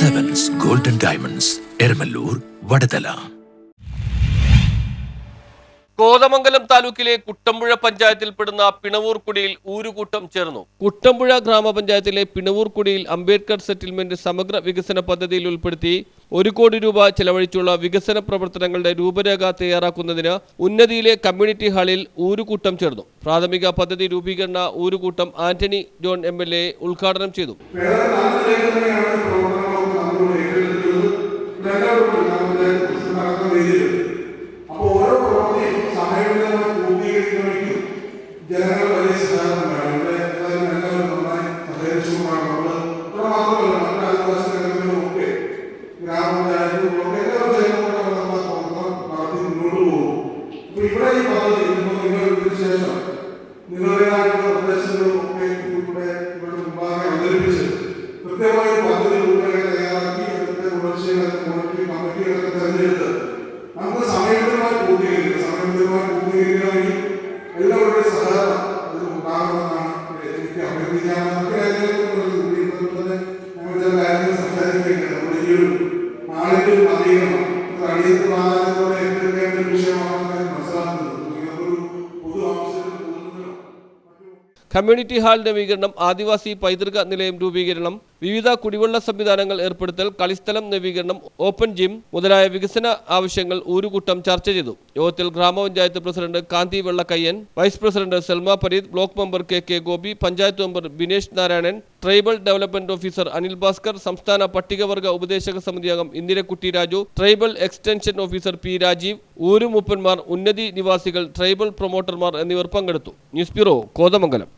Diamonds Eramallur Vadathala Kothamangalam താലൂക്കിലെ കുട്ടമ്പുഴ പഞ്ചായത്തിൽപ്പെടുന്ന പിണവൂർക്കുടിയിൽ ഊരുകൂട്ടം ചേർന്നു. കുട്ടമ്പുഴ ഗ്രാമപഞ്ചായത്തിലെ പിണവൂർക്കുടിയിൽ അംബേദ്കർ സെറ്റിൽമെന്റ് സമഗ്ര വികസന പദ്ധതിയിൽ ഉൾപ്പെടുത്തി ഒരു കോടി രൂപ ചെലവഴിച്ചുള്ള വികസന പ്രവർത്തനങ്ങളുടെ രൂപരേഖ തയ്യാറാക്കുന്നതിന് ഉന്നതിയിലെ കമ്മ്യൂണിറ്റി ഹാളിൽ ഊരുകൂട്ടം ചേർന്നു. പ്രാഥമിക പദ്ധതി രൂപീകരണ ഊരുകൂട്ടം ആന്റണി ജോൺ എ ഉദ്ഘാടനം ചെയ്തു. ജനങ്ങൾ വലിയ സഹകരണമാണ് ഇവിടെ ഏതായാലും എല്ലാവരും നന്നായി സഹകരിച്ചുകൊണ്ടാണ് നമ്മൾ ഇവിടെ മാത്രമല്ല മറ്റ് ആദിവാസി മേഖലകളിലും ഒക്കെ ഗ്രാമപഞ്ചായത്തുകളൊക്കെ എല്ലാവരും ചേർന്നുകൊണ്ടാണ് നമ്മൾ പ്രവർത്തനം നടത്തി മുന്നോട്ട് പോകും ഇവിടെ ഈ പദ്ധതി ഇപ്പോൾ നിങ്ങൾ ഇതിന് ശേഷം നിങ്ങളുടേതായിട്ടുള്ള നിർദ്ദേശങ്ങളും ഒക്കെ ഇവിടെ ഇവിടെ മുമ്പാകെ അവതരിപ്പിച്ച് കൃത്യമായ പദ്ധതി രൂപരേഖ തയ്യാറാക്കി അതിന്റെ തുടർച്ചയുടെ മോണിറ്ററി കമ്മിറ്റികളൊക്കെ തെരഞ്ഞെടുത്ത് നമുക്ക് സമയബന്ധമായി പൂർത്തീകരിക്കുക സമയബന്ധിതമായി കമ്മ്യൂണിറ്റി ഹാൾ നവീകരണം ആദിവാസി പൈതൃക നിലയം രൂപീകരണം വിവിധ കുടിവെള്ള സംവിധാനങ്ങൾ ഏർപ്പെടുത്തൽ കളിസ്ഥലം നവീകരണം ഓപ്പൺ ജിം മുതലായ വികസന ആവശ്യങ്ങൾ ഊരുകൂട്ടം ചർച്ച ചെയ്തു. യോഗത്തിൽ ഗ്രാമപഞ്ചായത്ത് president Kanthi Vellakkayyan vice president Salma Fareed block member K K Gopi panchayat member Binesh Narayanan tribal development officer Anil Bhaskar സംസ്ഥാന പട്ടികവർഗ ഉപദേശക സമിതി അംഗം Indirakkutty Raju tribal extension officer P Rajeev ഊരുമൂപ്പന്മാർ ഉന്നതി നിവാസികൾ ട്രൈബൽ പ്രൊമോട്ടർമാർ എന്നിവർ പങ്കെടുത്തു. News bureau Kothamangalam.